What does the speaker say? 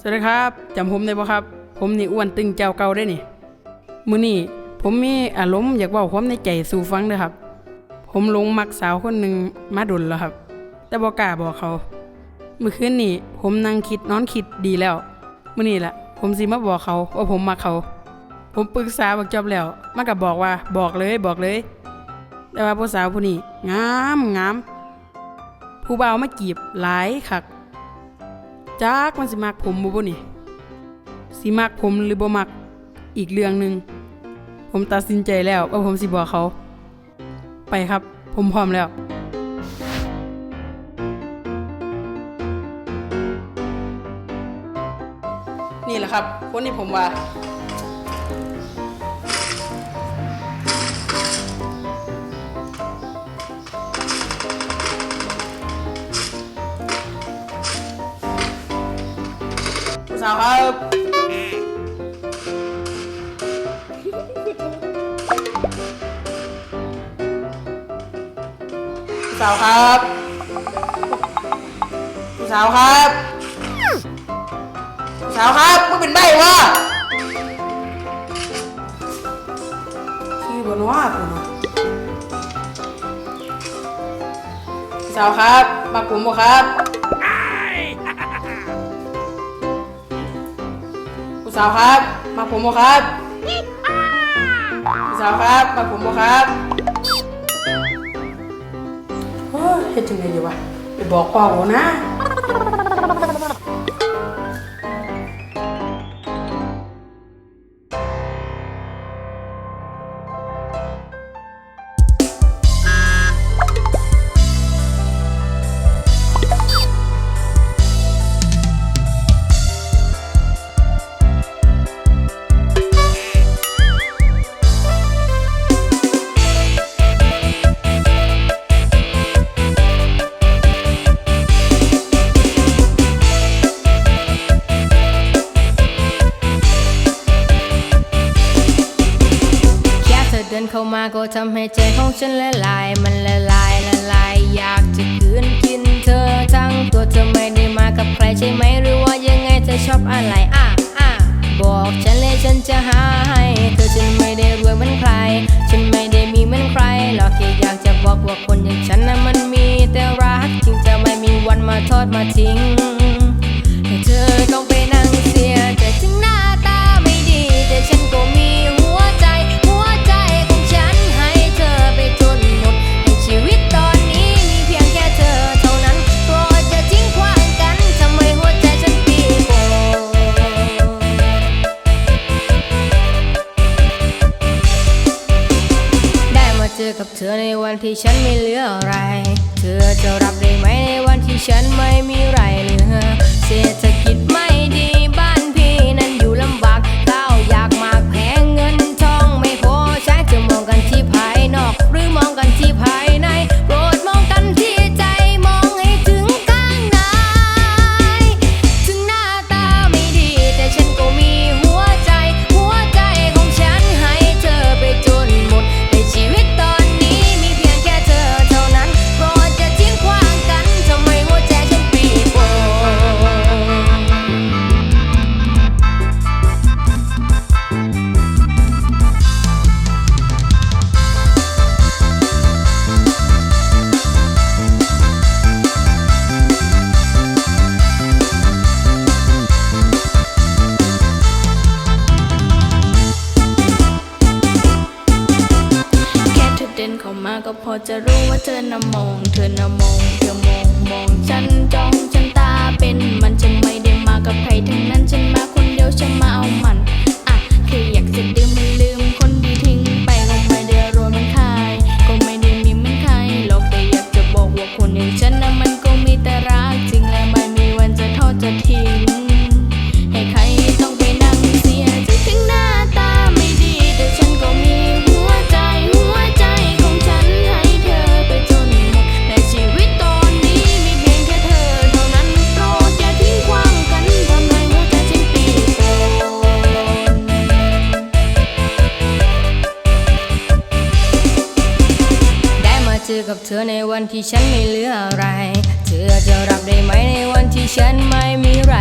สวัสดีครับจำผมได้ปะครับ ผมนี่อ้วนตึงเจ้าเก่าได้นี่มื้อนี้ผมมีอารมณ์อยากเว้าความในใจสู่ฟังเด้อครับ ผมลงมักสาวคนหนึ่งมาดุลแล้วครับ แต่บ่กล้าบอกเขา เมื่อคืนนี้ผมนั่งคิดนอนคิดดีแล้วมื้อนี้ล่ะ ผมสิมาบอกเขาว่าผมมักเขา ผมปรึกษาบักจอบแล้วมันก็บอกว่าบอกเลยบอกเลย แต่ว่าผู้สาวผู้นี้งามงามผู้บ่าวมาจีบหลายคัก จักมันสิมักผมบ่บ่นี่สิมักผมหรือบ่มักอีกเรื่องหนึ่งผมตัดสินใจแล้วว่าผมสิบอกเขา ไปครับ ผมพร้อมแล้ว นี่แหละครับ คนที่ผมว่าาวครับผู้สาวครับผู้สาวครับผู้สาวครับมึงเป็นใบวะชื่อบนว่าคุณผู้สาวครับมาผมบ่ครับ สาวครับ มาผมบ่ครับสาวครับ มาผมบ่ครับเฮ้ยเฮ็ดจังไงดีวะไปบอกพ่อโหนะ มาก็ทำให้ใจของฉันละลาย มันละลายละลาย อยากจะคืนกินเธอทั้งตัวเธอไม่ได้มากับใครใช่ไหมหรือว่ายังไงเธอชอบอะไรอะอะบอกฉันเลยฉันจะหาให้เธอฉันไม่ได้รวยเหมือนใคร ฉันไม่ได้มีเหมือนใครหรอกแค่อยากจะบอกว่าคนอย่างฉันนั้นมันมีแต่รักจึงจะไม่มีวันมาทอดมาทิ้ง อกับเธอในวันที่ฉันไม่เหลืออะไร เธอจะรับได้ไหมในวันที่ฉันไม่มีไรเหลือเสียใจ พอจะรู้ว่าเธอน่ะมอง เธอน่ะมอง เธอมองมองฉันจ้องฉันตาเป็นมันฉันไม่ได้มากับใครทั้งนั้นฉันมาคนเดียวฉันมาเอามัน เธอในวันที่ฉันไม่เหลืออะไร เธอจะรับได้ไหมในวันที่ฉันไม่มีไร